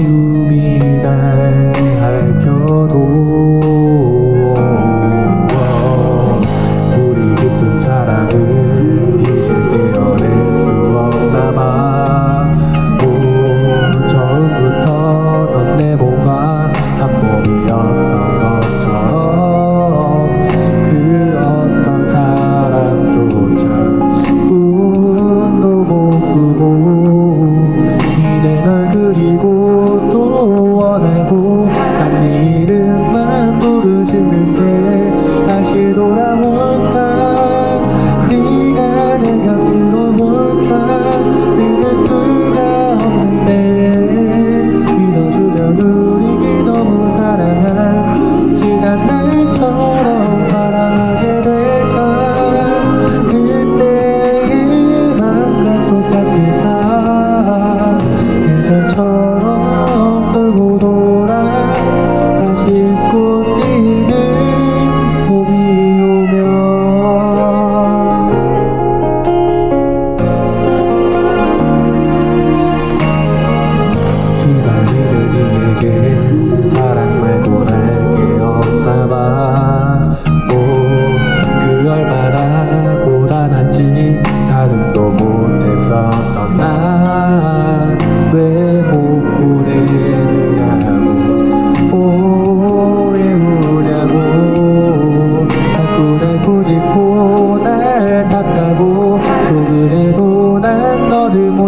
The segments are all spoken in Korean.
아쉬움이 날 밝혀도 车前的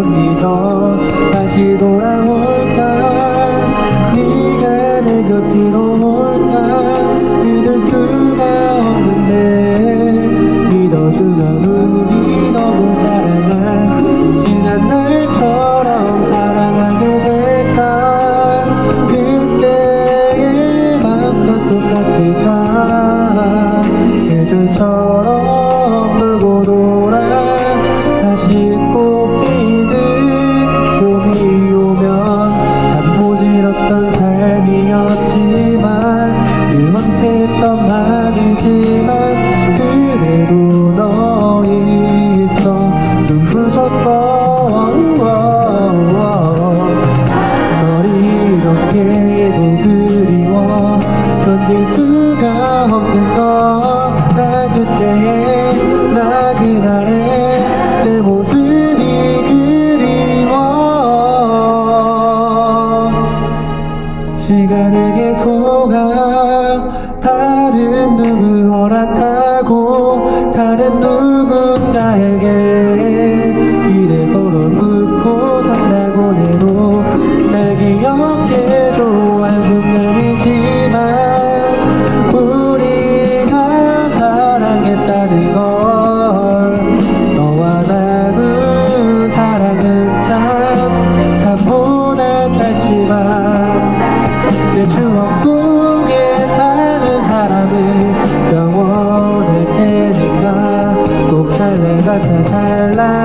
어디서 다시 돌아올까? 네가 내 곁으로 견딜 수가 없는 너나 그때의 나 그날의 내 모습이 그리워. 시간에게 속아 다른 누구 허락하고 다른 누군가에게 네가 다 달라